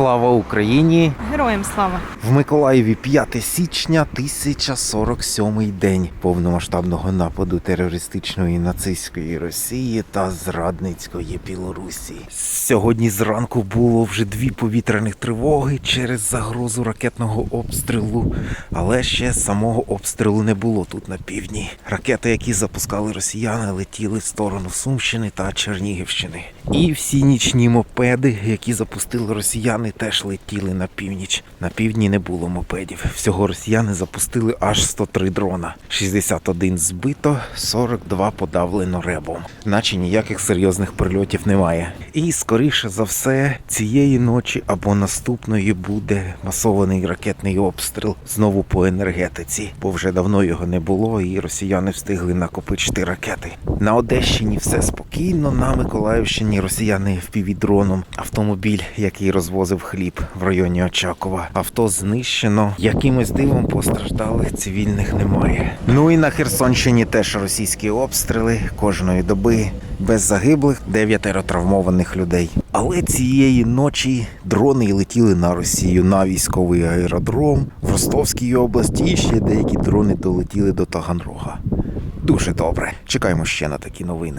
Слава Україні! Героям слава! В Миколаєві 5 січня 1047 день повномасштабного нападу терористичної нацистської Росії та зрадницької Білорусі. Сьогодні зранку було вже дві повітряних тривоги через загрозу ракетного обстрілу, але ще самого обстрілу не було тут на півдні. Ракети, які запускали росіяни, летіли в сторону Сумщини та Чернігівщини. І всі нічні мопеди, які запустили росіяни, теж летіли на північ. На півдні не було мопедів. Всього росіяни запустили аж 103 дрона. 61 збито, 42 подавлено ребом. Наче ніяких серйозних прильотів немає. І скоріше за все, цієї ночі або наступної буде масований ракетний обстріл знову по енергетиці, бо вже давно його не було, і росіяни встигли накопичити ракети. На Одещині все спокійно. На Миколаївщині росіяни впівдроном. Автомобіль, який розвозив хліб в районі Очакова. Авто знищено. Якимось дивом постраждалих цивільних немає. Ну і на Херсонщині теж російські обстріли кожної доби. Без загиблих, дев'ятеро травмованих людей. Але цієї ночі дрони летіли на Росію на військовий аеродром в Ростовській області. І ще деякі дрони долетіли до Таганрога. Дуже добре. Чекаємо ще на такі новини.